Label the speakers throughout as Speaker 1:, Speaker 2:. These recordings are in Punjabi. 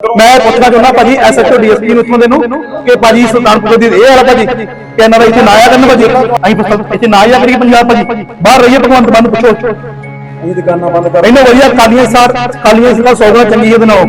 Speaker 1: ਮੈਂ ਪੁੱਛਣਾ ਚਾਹੁੰਦਾ ਭਾਜੀ ਐਸਐਚਓ ਡੀਐਸਪੀ ਨੂੰ ਇੱਥੋਂ ਦੇ ਨੂੰ ਕਿ ਭਾਜੀ ਸੁਲਤਾਨਪੁਰ ਦੀ ਇਹ ਵਾਲਾ ਭਾਜੀ ਕਿ ਇਹਨਾਂ ਦਾ ਇੱਥੇ ਨਾ ਆਇਆ ਕਰਨ ਭਾਜੀ। ਅਸੀਂ ਪੁੱਛ- ਇੱਥੇ ਨਾ ਆਇਆ ਕਰੀਏ ਪੰਜਾਬ ਭਾਜੀ। ਬਾਹਰ ਰਹੀਏ ਭਗਵੰਤ ਮਾਨ ਪੁੱਛੋ।
Speaker 2: ਅਸੀਂ ਦੁਕਾਨਾਂ ਬੰਦ ਕਰ।
Speaker 1: ਇਹਨੇ ਵਧੀਆ ਕਾਲੀਆਂ ਸਾਰ ਕਾਲੀਆਂ ਸਾਰ ਸੌਗਾ ਚੰਗੀ ਇਹਦੇ ਨਾਲ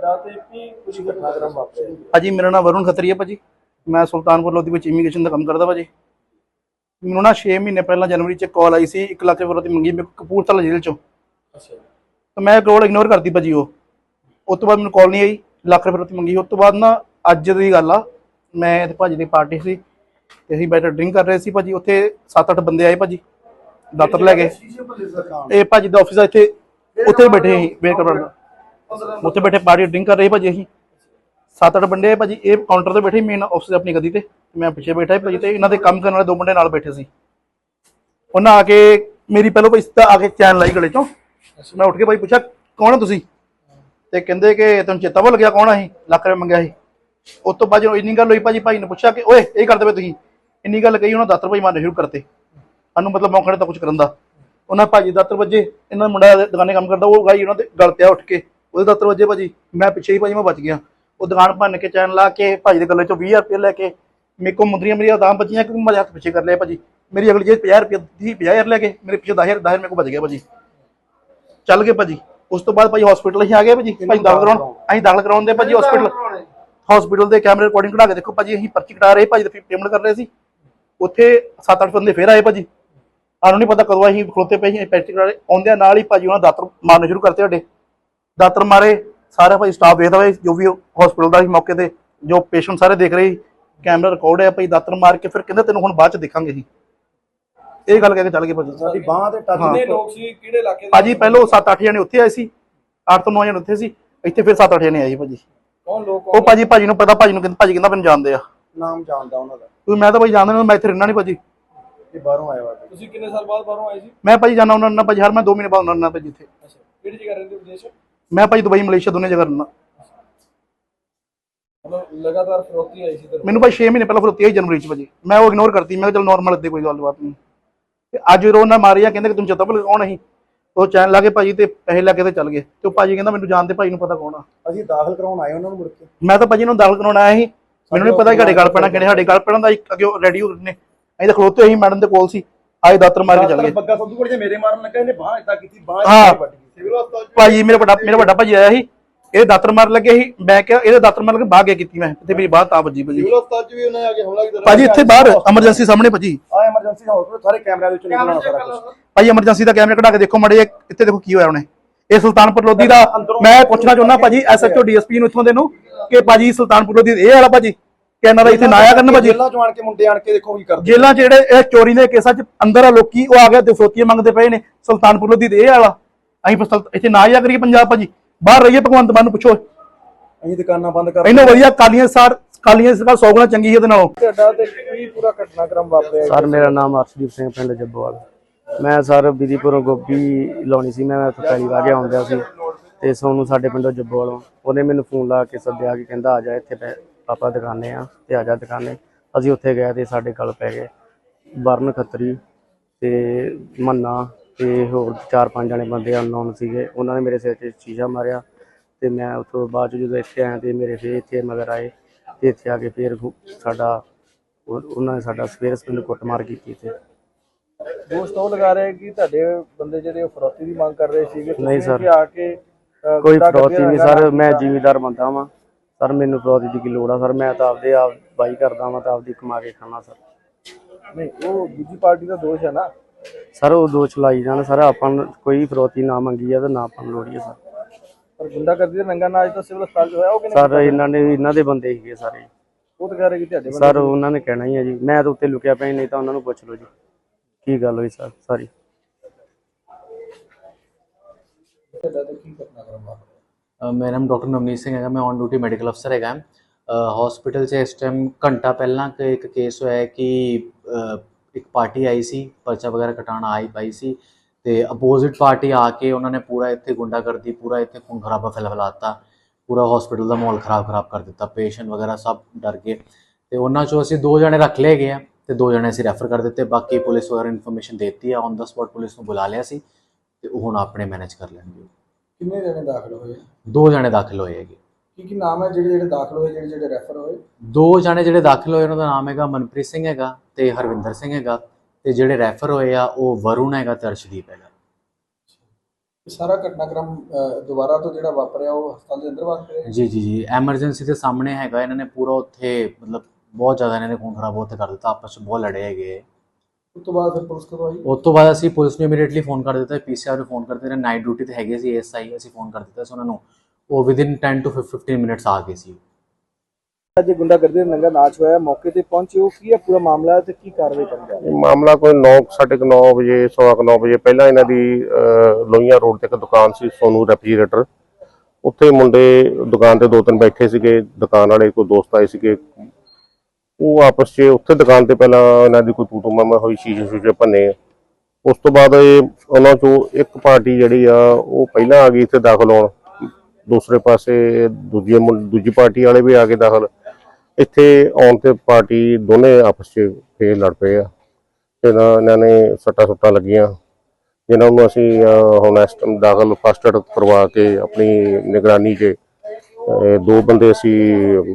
Speaker 2: ਤੁਹਾਡਾ ਤੇ ਕੀ ਕੁਝ ਘਟਨਾਕ੍ਰਮ ਵਾਪਰਿਆ?
Speaker 1: ਭਾਜੀ ਮੇਰਾ ਨਾਮ ਵਰੁਣ ਖੱਤਰੀ ਹੈ ਭਾਜੀ। ਮੈਂ ਸੁਲਤਾਨਪੁਰ ਲੋਧੀ ਵਿੱਚ ਇਮੀਗ੍ਰੇਸ਼ਨ ਦਾ ਕੰਮ ਕਰਦਾ ਭਾਜੀ। ਮੈਨੂੰ ਨਾ 6 ਮਹੀਨੇ ਪਹਿਲਾਂ ਜਨਵਰੀ ਚ ਕਾਲ ਆਈ ਸੀ 1 ਲੱਖ ਰੁਪਏ ਦੀ ਮੰਗੀ ਮੇਰੇ ਕਪੂਰਥਲਾ ਜੇਲ੍ਹ ਚੋਂ।
Speaker 2: ਅੱਛਾ
Speaker 1: ਤਾਂ ਮੈਂ ਕੋਲ ਇਗਨੋਰ ਕਰਤੀ ਭਾਜੀ ਉਹ। ਉਸ ਤੋਂ ਬਾਅਦ ਮੈਨੂੰ ਕਾਲ ਨਹੀਂ ਆਈ ਲੱਖ ਰੁਪਏ ਦੀ ਮੰਗੀ। ਉਸ ਤੋਂ ਬਾਅਦ ਨਾ ਅੱਜ ਦੀ ਗੱਲ ਆ ਮੈਂ ਤੇ ਭਾਜੀ ਦੀ ਪਾਰਟੀ ਸੀ ਤੇ ਅਸੀਂ ਬੈਠੇ ਡਰਿੰਕ ਕਰ ਰਹੇ ਸੀ ਭਾਜੀ। ਉੱਥੇ 7-8 ਬੰਦੇ ਆਏ ਭਾਜੀ ਦਾਤਰ ਲੈ ਕੇ? ਇਹ ਭਾਜੀ ਦਾ ਆਫਿਸ ਆ ਇੱਥੇ ਉੱਥੇ ਬੈਠੇ ਸੀ ਵੇਟ ਕਰਨ ਉੱਥੇ ਬੈਠੇ ਪਾਰਟੀ ਡਰਿੰਕ ਕਰ ਰਹੇ ਭਾਜੀ ਅਸੀਂ। ਸੱਤ ਅੱਠ ਬੰਦੇ ਆ ਭਾਜੀ, ਇਹ ਕਾਊਂਟਰ ਤੇ ਬੈਠੇ ਮੇਨ ਆਫਿਸ ਆਪਣੀ ਗਦੀ ਤੇ। ਮੈਂ ਪਿੱਛੇ ਬੈਠਾ ਸੀ ਭਾਜੀ ਤੇ ਇਹਨਾਂ ਦੇ ਕੰਮ ਕਰਨ ਵਾਲੇ ਦੋ ਮੁੰਡੇ ਨਾਲ ਬੈਠੇ ਸੀ। ਉਹਨਾਂ ਆ ਕੇ ਮੇਰੀ ਪਹਿਲੋਂ ਭਾਈ ਸਿੱਧਾ ਆ ਕੇ ਚੈਨ ਲਾਈ ਗਲੇ ਚੋਂ। ਮੈਂ ਉੱਠ ਕੇ ਭਾਈ ਪੁੱਛਿਆ, ਕੌਣ ਆ ਤੁਸੀਂ? ਤੇ ਕਹਿੰਦੇ ਕਿ ਤੈਨੂੰ ਚੇਤਾ ਭੁੱਲ ਗਿਆ ਕੌਣ ਆ ਅਸੀਂ? ਲੱਖ ਰੁਪਏ ਮੰਗਿਆ ਸੀ। ਉਸ ਤੋਂ ਬਾਅਦ ਜਦੋਂ ਇੰਨੀ ਗੱਲ ਹੋਈ ਭਾਜੀ, ਭਾਈ ਨੇ ਪੁੱਛਿਆ ਕਿ, ਓਏ, ਇਹ ਕਰਦੇ ਪਏ ਤੁਸੀਂ? ਇੰਨੀ ਗੱਲ ਕਹੀ, ਉਹਨਾਂ ਦਾਤਰ ਭਾਈ ਮਾਰਨੇ ਸ਼ੁਰੂ ਕਰਤੇ। ਸਾਨੂੰ ਮਤਲਬ ਮੌਕਾ ਨਹੀਂ ਤਾਂ ਕੁਝ ਕਰਨ ਦਾ। ਉਹਨਾਂ ਭਾਜੀ ਦਾਤਰ ਵੱਜੇ, ਇਹਨਾਂ ਦਾ ਮੁੰਡਾ ਦੁਕਾਨੇ ਕੰਮ ਕਰਦਾ, ਉਹ ਗਾਈ ਉਹਨਾਂ ਦੇ ਗਲ ਪਿਆ ਉੱਠ ਕੇ। ਉਹਦੇ ਦਾਤਰ ਵੱਜੇ ਭਾਜੀ। ਮੈਂ ਪਿੱਛੇ ਹੀ ਭਾਜੀ ਮੈਂ ਬਚ ਗਿਆ। ਉਹ ਦੁਕਾਨ ਭੰਨ ਕੇ ਚੈਨ ਲਾ ਕੇ ਭਾਜੀ ਦੇ ਗੱਲੇ ਚੋਂ 20000 ਰੁਪਏ ਲੈ ਕੇ ਮੇਰੇ ਕੋਲ ਮੁੰਦਰੀਆਂ ਮੇਰੀਆਂ ਦਾਮ ਬਚੀਆਂ ਕਿਉਂਕਿ ਮੈਂ ਹੱਥ ਪਿੱਛੇ ਕਰ ਲਿਆ ਭਾਜੀ। ਮੇਰੀ ਅਗਲੀ ਜੇਬ 50 ਰੁਪਏ ਦੀ 50000 ਲੈ ਕੇ ਮੇਰੇ ਪਿੱਛੇ 10000 10000 ਮੇਰੇ ਕੋਲ ਬਚ ਗਿਆ ਭਾਜੀ। ਚੱਲ ਗਏ ਭਾਜੀ। ਉਸ ਤੋਂ ਬਾਅਦ ਭਾਜੀ ਹਸਪੀਟਲ ਹੀ ਆ ਗਏ ਭਾਜੀ। ਭਾਈ ਦਾਖਲ ਕਰਾਉਣ ਅਸੀਂ ਦਾਖਲ ਕਰਾਉਣ ਦੇ ਭਾਜੀ ਹਸਪੀਟਲ ਹਸਪੀਟਲ ਦੇ? ਕੈਮਰੇ ਰਿਕਾਰਡਿੰਗ ਕਢਾ ਕੇ ਦੇਖੋ ਭਾਜੀ ਅਸੀਂ ਪਰਚੀ ਕਟਾ ਰਹੇ ਭਾਜੀ ਤੇ ਪੇਮੈਂਟ ਕਰ ਰਹੇ ਸੀ। ਉੱਥੇ 7-8 ਬੰਦੇ ਫੇਰ ਆਏ ਭਾਜੀ। ਸਾਨੂੰ ਨਹੀਂ ਪਤਾ ਕਦੋਂ ਅਸੀਂ ਖਲੋਤੇ ਪਏ ਸੀ ਪਰਚੀ ਕਟਾ ਰਹੇ। ਆਉਂਦਿਆਂ ਨਾਲ ਹੀ ਭਾਜੀ ਉਹਨਾਂ ਦਾਤਰ ਮਾਰਨੇ ਸ਼ੁਰੂ ਕਰਤੇ ਸਾਡੇ। ਦਾਤਰ ਮਾਰੇ ਸਾਰਾ ਭਾਈ ਸਟਾਫ ਵੇਖਦਾ ਵੇ ਜੋ ਵੀ ਹਸਪੀਟਲ ਦਾ ਸੀ ਮੌਕੇ ਤੇ ਜੋ ਪੇਸ਼ੈਂਟ ਸਾਰੇ ਦੇਖ ਰਹੇ ਕੈਮਰਾ ਰਿਕਾਰਡ ਹੈ ਭਾਈ ਦਾਤਰ ਮਾਰ ਕੇ ਫਿਰ ਕਹਿੰਦੇ ਤੈਨੂੰ ਹੁਣ ਬਾਅਦ ਚ ਦੇਖਾਂਗੇ ਜੀ ਇਹ ਗੱਲ ਕਹਿ ਕੇ ਚੱਲ ਗਏ ਭਾਜੀ।
Speaker 2: ਸਾਡੀ ਬਾਹ ਤੇ ਟੱਚ
Speaker 3: ਕਿੰਨੇ ਲੋਕ ਸੀ ਕਿਹੜੇ ਇਲਾਕੇ ਦੇ?
Speaker 1: ਭਾਜੀ ਪਹਿਲੋਂ 7-8 ਜਣੇ ਉੱਥੇ ਆਏ ਸੀ 8 ਤੋਂ 9 ਜਣੇ ਉੱਥੇ ਸੀ ਇੱਥੇ ਫਿਰ 7-8 ਜਣੇ ਆਏ ਭਾਜੀ।
Speaker 3: ਕੌਣ ਲੋਕ
Speaker 1: ਉਹ ਭਾਜੀ ਭਾਜੀ ਨੂੰ ਪਤਾ ਭਾਜੀ ਨੂੰ ਕਹਿੰਦਾ ਭਾਜੀ ਕਹਿੰਦਾ ਮੈਨੂੰ ਜਾਣਦੇ ਆ।
Speaker 2: ਨਾਮ ਜਾਣਦਾ ਉਹਨਾਂ ਦਾ।
Speaker 1: ਕਿਉਂਕਿ ਮੈਂ ਤਾਂ ਭਾਈ ਜਾਣਦਾ ਨਹੀਂ ਮੈਂ ਇੱਥੇ ਰਹਿਣਾ ਨਹੀਂ ਭਾਜੀ।
Speaker 2: ਇਹ ਬਾਹਰੋਂ ਆਇਆ ਵਾ।
Speaker 3: ਤੁਸੀਂ ਕਿੰਨੇ ਸਾਲ ਬਾਅਦ ਬਾਹਰੋਂ ਆਏ ਸੀ?
Speaker 1: ਮੈਂ ਭਾਜੀ ਜਾਣਾ ਉਹਨਾਂ ਨਾਲ ਭਾਜੀ ਹਰ ਮੈਂ 2 ਮਹੀਨੇ ਬਾਅਦ ਉਹਨਾਂ ਨਾਲ ਭਾਜੀ ਇੱਥੇ।
Speaker 3: ਅੱਛਾ ਕਿਹੜੀ ਜਗ੍ਹਾ ਰਹਿੰਦੇ ਹੋ ਵਿਦੇਸ਼?
Speaker 1: ਮੈਂ ਭਾਜੀ ਦੁਬਈ ਮਲੇਸ਼ੀਆ ਦੋਨੇ ਜਗ੍ਹਾ ਰਹਿਣਾ
Speaker 3: ਮਤਲਬ ਲਗਾਤਾਰ ਫਰੋਤੀ ਆਈ ਸੀ ਤੇ
Speaker 1: ਮੈਨੂੰ ਭਾਈ 6 ਮਹੀਨੇ ਪਹਿਲਾਂ ਫਿਰ 23 ਜਨਵਰੀ ਚ ਭਾਜੀ। ਮੈਂ ਉਹ ਇਗਨੋਰ ਕਰਤੀ ਮੈਂ ਕਿਹਾ ਚਲ ਨਾਰਮਲ ਇੱਥੇ ਕੋਈ ਗੱਲਬਾਤ ਨਹੀਂ। ਤੇ ਅੱਜ ਰੋ ਨਾ ਮਾਰਿਆ ਕਹਿੰਦੇ ਕਿ ਤੁਸੀਂ ਚੇਤਾ ਭੁੱਲ ਕੌਣ ਅਸੀਂ ਉਹ ਚੈਨ ਲਾ ਕੇ ਭਾਜੀ ਤੇ ਪੈਸੇ ਲਾ ਕੇ ਤੇ ਚੱਲ ਗਏ। ਤੇ ਉਹ ਭਾਜੀ ਕਹਿੰਦਾ ਮੈਨੂੰ ਜਾਣਦੇ ਭਾਈ ਨੂੰ ਪਤਾ ਕੌਣ ਆ।
Speaker 2: ਅਸੀਂ ਦਾਖਲ ਕਰਾਉਣ ਆਏ ਉਹਨਾਂ ਨੂੰ ਮੁੜ ਕੇ।
Speaker 1: ਮੈਂ ਤਾਂ ਭਾਜੀ ਨੂੰ ਦਾਖਲ ਕਰਾਉਣ ਆਇਆ ਸੀ। ਮੈਨੂੰ ਨਹੀਂ ਪਤਾ ਕਿ ਸਾਡੇ ਗੱਲ ਪੈਣਾ ਕਿਹੜੇ ਸਾਡੇ ਗੱਲ ਪੈਣਾ ਦਾ ਇੱਕ ਅੱਗੇ ਰੈਡੀ ਹੋ ਨੇ। ਅਸੀਂ ਤਾਂ ਖਲੋਤੇ ਸੀ ਮੈਡਮ ਦੇ ਕੋਲ ਸੀ। ਆਏ ਦਾਤਰ ਮਾਰ ਕੇ ਚੱਲ ਗਏ।
Speaker 2: ਬੱਗਾ ਸੱਦੂ ਕੋਲ ਜੇ ਮੇਰੇ ਮਾਰਨ ਲੱਗਾ ਇਹਨੇ ਬਾਹ ਇਦਾਂ ਕੀਤੀ ਬਾਹ
Speaker 1: ਹਾਂ। ਭਾਜੀ ਮੇਰੇ ਵੱਡਾ ਮੇਰਾ ਵੱਡਾ ਭਾਜੀ ਆਇਆ ਸੀ ਇਹ ਦਾਤਰ ਮਾਰ ਲੱਗੇ ਸੀ ਮੈਂ ਕਿਹਾ ਇਹਦੇ ਦਾਤਰ ਮਾਰ ਲੱਗੇ ਬਾਹ ਗਿਆ ਕੀਤੀ ਮੈਂ ਤੇ ਮੇਰੀ ਬਾਹ ਤਾਂ ਵੱਜੀ ਭਾਜੀ
Speaker 2: ਸਿਵਲ ਹਸਪਤਾਲ ਚ ਵੀ ਉਹਨੇ ਆ ਕੇ ਹਮਲਾ ਕੀਤਾ
Speaker 1: ਭਾਜੀ ਇੱਥੇ ਬਾਹਰ ਐਮਰਜੈਂਸੀ ਸਾਹਮਣੇ ਭਾਜੀ
Speaker 2: ਆ ਐਮਰਜੈਂਸੀ ਹਸਪਤਾਲ ਸਾਰੇ ਕੈਮਰਿਆਂ ਦੇ ਵਿੱਚੋਂ ਨਿਕਲਣਾ ਸਾਰਾ ਕੁਝ
Speaker 1: ਭਾਜੀ ਐਮਰਜੈਂਸੀ ਦਾ ਕੈਮਰਾ ਕਢਾ ਕੇ ਦੇਖੋ ਮੜੇ ਇੱਥੇ ਦੇਖੋ ਕੀ ਹੋਇਆ ਉਹਨੇ। ਇਹ ਸੁਲਤਾਨਪੁਰ ਲੋਧੀ ਦਾ ਮੈਂ ਪੁੱਛਣਾ ਚਾਹੁੰਦਾ ਭਾਜੀ ਐਸਐਚਓ ਡੀਐਸਪੀ ਨੂੰ ਇੱਥੋਂ ਦੇ ਨੂੰ ਕਿ ਭਾਜੀ ਸੁਲਤਾਨਪੁਰ ਲੋਧੀ ਇਹ ਵਾਲਾ ਭਾਜੀ ਕਿ ਇਹਨਾਂ ਦਾ ਇੱਥੇ ਨਾ ਆਇਆ ਕਰਨ ਭਾਜੀ?
Speaker 2: ਜੇਲਾਂ ਚੋਂ ਆਣ ਕੇ ਮੁੰਡੇ ਆਣ ਕੇ ਦੇਖੋ ਕੀ ਕਰਦੇ।
Speaker 1: ਜੇਲਾਂ 'ਚ ਜਿਹੜੇ ਇਹ ਚੋਰੀ ਦੇ ਕੇਸਾਂ 'ਚ ਅੰਦਰ ਆ ਲੋਕੀ ਉਹ ਆ ਗਿਆ ਫਰੋਤੀਆਂ ਮੰਗਦੇ ਪਏ ਨੇ ਸੁਲਤਾਨਪੁਰ ਲੋਧੀ ਦੇ ਇਹ ਵਾਲਾ। ਅਸੀਂ ਫਿਰ ਸੁਲਤ- ਇੱਥੇ ਨਾ ਆਇਆ ਕਰੀਏ ਪੰਜਾਬ ਭਾਜੀ। ਬਾਹਰ ਰਹੀਏ ਭਗਵੰਤ ਮਾਨ ਨੂੰ ਪੁੱਛੋ।
Speaker 2: ਅਸੀਂ ਦੁਕਾਨਾਂ ਬੰਦ ਕਰ
Speaker 1: ਇਹਨੂੰ ਵਧੀਆ ਕਾਲੀਆਂ ਸਾਰ ਕਾਲੀਆਂ ਸਾਰ ਸੌ ਗੁਣਾ ਚੰਗੀ ਇਹਦੇ ਨਾਲੋਂ।
Speaker 3: ਤੁਹਾਡਾ ਤੇ ਕੀ ਪੂਰਾ ਘਟਨਾਕ੍ਰਮ ਵਾਪਰਿਆ
Speaker 4: ਸਰ ਮੇਰਾ ਨਾਮ ਅਰਸ਼ਦੀਪ ਸਿੰਘ ਪਿੰਡ ਜੱਬੋਵਾਲ। ਮੈਂ ਸਰ ਬਿਧੀਪੁਰੋਂ ਗੋਭੀ ਲਾਉਣੀ ਸੀ। ਮੈਂ ਉੱਥੇ ਪਹਿਲੀ ਵਾਰ ਆਉਂਦਿਆ ਸੀ ਤੇ ਸੋਨੂੰ ਸਾਡੇ ਪਿੰਡੋਂ ਜੱਬੋਵਾਲੋਂ। ਉਹਨੇ ਮੈਨੂੰ ਫੋਨ ਲਾ ਕੇ ਸੱਦਿਆ ਕਿ ਕਹਿੰਦਾ ਆ ਜਾ ਇੱਥੇ ਪਾਪਾ ਦੁਕਾਨੇ ਆ ਤੇ ਆ ਜਾ ਦੁਕਾਨੇ। ਅਸੀਂ ਉੱਥੇ ਗਏ ਤੇ ਸਾਡੇ ਗੱਲ ਪੈ ਗਏ। ਵਰਨ ਖੱਤਰੀ ਤੇ ਮੰਨਾ ਤੇ ਹੋਰ ਚਾਰ ਪੰਜ ਜਣੇ ਬੰਦੇ ਅਨਨੋਨ ਸੀਗੇ। ਉਹਨਾਂ ਨੇ ਮੇਰੇ ਸਿਰ 'ਤੇ ਸ਼ੀਸ਼ਾ ਮਾਰਿਆ ਤੇ ਮੈਂ ਉੱਥੋਂ ਬਾਅਦ 'ਚ ਜਦੋਂ ਇੱਥੇ ਆਇਆ ਤੇ ਮੇਰੇ ਫੇਰ ਇੱਥੇ ਮਗਰ ਆਏ ਤੇ ਇੱਥੇ ਆ ਕੇ ਫੇਰ ਸਾਡਾ ਉਹ- ਉਹਨਾਂ ਨੇ ਸਾਡਾ ਸਵੇਰ ਮੈਨੂੰ ਕੁੱਟਮਾਰ ਕੀਤੀ ਤੇ
Speaker 3: ਦੋਸਤ ਉਹ ਲਗਾ ਰਹੇ ਕਿ ਤੁਹਾਡੇ ਬੰਦੇ ਜਿਹੜੇ ਉਹ ਫਰੋਤੀ ਦੀ ਮੰਗ ਕਰ ਰਹੇ ਸੀਗੇ।
Speaker 4: ਨਹੀਂ ਸਰ।
Speaker 3: ਇੱਥੇ ਆ ਕੇ
Speaker 4: ਕੋਈ ਫਰੋਤੀ ਨਹੀਂ ਸਰ ਮੈਂ ਜ਼ਿਮੀਦਾਰ ਬੰਦਾ ਵਾਂ। ਸਰ ਮੈਨੂੰ ਫਰੋਤੀ ਦੀ ਕੀ ਲੋੜ ਆ ਸਰ? ਮੈਂ ਤਾਂ ਆਪਦੇ ਆਪ ਬਾਈ ਕਰਦਾ ਵਾਂ ਤਾਂ ਆਪਦੀ ਕਮਾ ਕੇ ਖਾਣਾ ਸਰ।
Speaker 3: ਨਹੀਂ ਉਹ ਦੂਜੀ ਪਾਰਟੀ ਦਾ ਦੋਸ਼ ਹੈ ਨਾ।
Speaker 4: ਸਰ ਉਹ ਦੋਸ਼ ਲਾਈ ਜਾਣ। ਸਰ ਆਪਾਂ ਨੂੰ ਕੋਈ ਫਰੋਤੀ ਨਾ ਮੰਗੀ ਆ ਤਾਂ ਨਾ ਆਪਾਂ ਨੂੰ ਲੋੜ ਆ ਸਰ।
Speaker 3: ਪਰ ਗੁੰਡਾਗਰਦੀ ਦਾ ਨੰਗਾ ਨਾਚ ਤਾਂ ਸਿਵਲ ਹਸਪਤਾਲ 'ਚ ਹੋਇਆ ਉਹ ਕਿਨੇ
Speaker 4: ਸਰ ਇਹਨਾਂ ਨੇ ਇਹਨਾਂ ਦੇ ਬੰਦੇ ਸੀਗੇ ਸਾਰੇ।
Speaker 3: ਉਹ ਤਾਂ ਕਹਿ ਰਹੇ ਕਿ ਤੁਹਾਡੇ ਬੰਦੇ
Speaker 4: ਸਰ ਉਹਨਾਂ ਨੇ ਕਹਿਣਾ ਹੀ ਆ ਜੀ। ਮੈਂ ਤਾਂ ਉੱਤੇ ਲੁਕਿਆ ਪਿਆ ਸੀ, ਨਹੀਂ ਤਾਂ ਉਹਨਾਂ ਨੂੰ ਪੁੱਛ ਲਓ ਜੀ। ਕੀ ਗੱਲ ਹੋਈ ਸਰ? ਸਾਰੀ
Speaker 5: ਅ, ਮੇਰਾ ਨਾਮ ਡਾਕਟਰ ਨਵਨੀਤ ਸਿੰਘ ਹੈਗਾ। ਮੈਂ ਔਨ ਡਿਊਟੀ ਮੈਡੀਕਲ ਅਫਸਰ ਹੈਗਾ। ਹਸਪੀਟਲ 'ਚ ਇਸ ਟਾਈਮ ਘੰਟਾ ਪਹਿਲਾਂ ਕਿ ਇੱਕ ਕੇਸ ਹੋਇਆ ਹੈ ਕਿ ਇੱਕ ਪਾਰਟੀ ਆਈ ਸੀ ਪਰਚਾ ਵਗੈਰਾ ਕਟਾਉਣ ਆਈ ਪਾਈ ਸੀ ਤੇ ਅਪੋਜ਼ਿਟ ਪਾਰਟੀ ਆ ਕੇ ਉਹਨਾਂ ਨੇ ਪੂਰਾ ਇੱਥੇ ਗੁੰਡਾਗਰਦੀ ਪੂਰਾ ਇੱਥੇ ਖੂਨ ਖਰਾਬਾ ਫੈਲਾ ਫੈਲਾਤਾ ਪੂਰਾ ਹਸਪੀਟਲ ਦਾ ਮਾਹੌਲ ਖਰਾਬ ਖਰਾਬ ਕਰ ਦਿੱਤਾ ਪੇਸ਼ੈਂਟ ਵਗੈਰਾ ਸਭ ਡਰ ਗਏ ਤੇ ਉਹਨਾਂ ਚੋਂ ਅਸੀਂ ਦੋ ਜਣੇ ਰੱਖ ਲਏ ਗਏ ਆ ਤੇ ਦੋ ਜਣੇ ਅਸੀਂ ਰੈਫਰ ਕਰ ਦਿੱਤੇ ਬਾਕੀ ਪੁਲਿਸ ਵਗੈਰਾ ਇਨਫੋਰਮੇਸ਼ਨ ਦਿੱਤੀ ਆ ਔਨ ਦਾ ਸਪੌਟ ਪੁਲਿਸ ਨੂੰ ਬੁਲਾ ਲਿਆ ਸੀ ਤੇ ਉਹ ਹੁਣ ਆਪਣੇ ਮੈਨੇਜ ਕਰ ਲੈਣਗੇ।
Speaker 3: ਕਿੰਨੇ ਜਣੇ ਦਾਖਲ ਹੋਏ
Speaker 5: ਦੋ ਜਣੇ ਦਾਖਲ ਹੋਏ ਹੈਗੇ।
Speaker 3: ਕੀ ਕੀ ਨਾਮ ਹੈ? ਜਿਹੜੇ ਜਿਹੜੇ ਦਾਖਲ ਹੋਏ ਜਿਹੜੇ ਜਿਹੜੇ ਰੈਫਰ ਹੋਏ?
Speaker 5: ਦੋ ਜਾਣੇ ਜਿਹੜੇ ਦਾਖਲ ਹੋਏ ਉਹਨਾਂ ਦਾ ਨਾਮ ਹੈਗਾ ਮਨਪ੍ਰੀਤ ਸਿੰਘ ਹੈਗਾ ਤੇ ਹਰਵਿੰਦਰ ਸਿੰਘ ਹੈਗਾ ਤੇ ਜਿਹੜੇ ਰੈਫਰ ਹੋਏ ਆ ਉਹ ਵਰੁਣ ਹੈਗਾ ਤੇ ਅਰਸ਼ਦੀਪ ਹੈਗਾ।
Speaker 3: ਇਹ ਸਾਰਾ ਘਟਨਾਕ੍ਰਮ ਦੁਬਾਰਾ ਤੋਂ ਜਿਹੜਾ ਵਾਪਰਿਆ ਉਹ ਹਸਪਤਾਲ ਦੇ ਅੰਦਰ ਵਾਪਰਿਆ?
Speaker 5: ਜੀ ਜੀ ਜੀ ਐਮਰਜੈਂਸੀ ਦੇ ਸਾਹਮਣੇ ਹੈਗਾ ਇਹਨਾਂ ਨੇ ਪੂਰਾ ਉੱਥੇ ਮਤਲਬ ਬਹੁਤ ਜ਼ਿਆਦਾ ਇਹਨਾਂ ਨੇ ਖੂਨ ਖਰਾਬ ਉੱਥੇ ਕਰ ਦਿੱਤਾ ਆਪਸ ਵਿੱਚ ਬਹੁਤ ਲੜੇ ਹੈਗੇ।
Speaker 3: ਉਸ ਤੋਂ ਬਾਅਦ ਫਿਰ ਪੁਲਿਸ ਕਦੋਂ ਆਈ?
Speaker 5: ਉਸ ਤੋਂ ਬਾਅਦ ਅਸੀਂ ਪੁਲਿਸ ਨੂੰ ਇਮੀਡੀਏਟਲੀ ਫੋਨ ਕਰ ਦਿੱਤਾ ਪੀਸੀਆਰ ਨੂੰ ਫੋਨ ਕਰਦੇ ਨੇ ਨਾਈਟ ਡਿਊਟੀ ਤੇ ਹੈਗੇ ਸੀ ਐਸਆਈ ਅਸੀਂ ਫੋਨ ਕਰ ਦਿੱਤਾ ਸੀ ਉਹਨਾਂ ਨੂੰ। ਉਹ ਵਿਦਿਨ 10 ਟੂ 15 ਮਿੰਟਸ ਆ ਗਏ ਸੀ।
Speaker 3: ਅੱਜ ਗੁੰਡਾਗਰਦੀ ਦਾ ਨੰਗਾ ਨਾਚ ਹੋਇਆ ਮੌਕੇ ਤੇ ਪਹੁੰਚੇ ਉਹ ਕੀ ਹੈ ਪੂਰਾ ਮਾਮਲਾ ਤੇ ਕੀ ਕਾਰਵਾਈ ਕਰਨ ਜਾ ਰਹੇ
Speaker 6: ਇਹ ਮਾਮਲਾ ਕੋਈ 9 9:30 ਵਜੇ ਸਵਾ ਕੁ 9 ਵਜੇ ਪਹਿਲਾਂ ਇਹਨਾਂ ਦੀ ਲੋਹੀਆਂ ਰੋਡ ਤੇ ਇੱਕ ਦੁਕਾਨ ਸੀ ਸੋਨੂ ਰੈਫਰੀਜਰੇਟਰ। ਉੱਥੇ ਮੁੰਡੇ ਦੁਕਾਨ ਤੇ ਦੋ ਤਿੰਨ ਬੈਠੇ ਸੀਗੇ ਦੁਕਾਨ ਵਾਲੇ ਕੋਈ ਦੋਸਤ ਆਏ ਸੀਗੇ। ਉਹ ਆਪਸ 'ਚ ਉੱਥੇ ਦੁਕਾਨ ਤੇ ਪਹਿਲਾਂ ਇਹਨਾਂ ਦੀ ਕੋਈ ਤੂਤੂ ਮਾਮਾ ਹੋਈ ਸ਼ੀਸ਼ੇ ਸ਼ੂਸ਼ੇ ਭੰਨੇ ਉਸ ਤੋਂ ਬਾਅਦ ਇਹ ਉਹਨਾਂ ਚੋਂ ਇੱਕ ਪਾਰਟੀ ਜਿਹੜੀ ਆ ਉਹ ਪਹਿਲਾਂ ਆ ਗਈ ਇੱਥੇ ਦਾਖਲ ਹੋਣ। ਦੂਸਰੇ ਪਾਸੇ ਦੂਜੀ ਦੂਜੀ ਪਾਰਟੀ ਵਾਲੇ ਵੀ ਆ ਕੇ ਦਾਖਲ। ਇੱਥੇ ਆਉਣ ਤੇ ਪਾਰਟੀ ਦੋਨੇ ਆਪਸ 'ਚ ਫੇਰ ਲੜ ਪਏ ਆ। ਤੇ ਇਹਨਾਂ ਨੇ ਸੱਟਾਂ ਸੁੱਟਾਂ ਲੱਗੀਆਂ। ਜਿਨ੍ਹਾਂ ਨੂੰ ਅਸੀਂ ਹੁਣ ਇਸ ਟਾਈਮ ਦਾਖਲ ਫਸਟ ਏਡ ਕਰਵਾ ਕੇ ਆਪਣੀ ਨਿਗਰਾਨੀ 'ਚ ਦੋ ਬੰਦੇ ਅਸੀਂ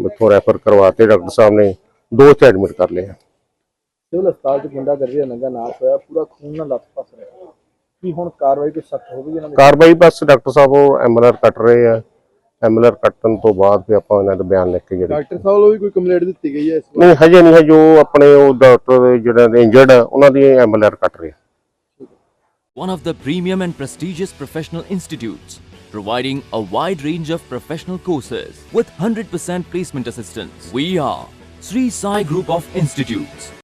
Speaker 6: ਇੱਥੋਂ ਰੈਫਰ ਕਰਵਾਤੇ ਡਾਕਟਰ ਸਾਹਿਬ ਨੇ ਦੋ ਇੱਥੇ ਐਡਮਿਟ ਕਰ ਲਏ ਆ।
Speaker 3: ਸਿਵਲ ਹਸਪਤਾਲ 'ਚ ਗੁੰਡਾਗਰਦੀ ਦਾ ਨੰਗਾ ਨਾਚ ਹੋਇਆ, ਪੂਰਾ ਖੂਨ ਨਾਲ ਲੱਥ-ਪੱਥ ਰਿਹਾ। ਕੀ ਹੁਣ ਕਾਰਵਾਈ ਕੋਈ ਸਖਤ ਹੋਵੇਗੀ ਇਹਨਾਂ ਦੇ
Speaker 6: ਕਾਰਵਾਈ ਬਸ ਡਾਕਟਰ ਸਾਹਿਬ ਉਹ ਐਮਐਲਆਰ ਕੱਟ ਰਹੇ ਆ ਐਮਐਲਆਰ ਕੱਟਣ ਤੋਂ ਬਾਅਦ ਫਿਰ ਆਪਾਂ ਇਹਨਾਂ ਦਾ ਬਿਆਨ ਲਿਖ ਕੇ ਜਿਹੜੇ
Speaker 3: ਡਾਕਟਰ ਸਾਹਿਬ ਵੱਲੋਂ ਵੀ ਕੋਈ ਕੰਪਲੇਂਟ ਦਿੱਤੀ ਗਈ ਹੈ ਇਸ
Speaker 6: ਨਹੀਂ ਹਜੇ ਨਹੀਂ ਹੈ ਜੋ ਆਪਣੇ ਉਹ ਡਾਕਟਰ ਜਿਹੜੇ ਇੰਜਰਡ ਆ ਉਹਨਾਂ ਦੀ ਐਮਐਲਆਰ ਕੱਟ ਰਹੇ ਆ
Speaker 7: one of the premium and prestigious professional institutes, providing a wide range of professional courses with 100% placement assistance. We are Sri Sai Group of Institutes.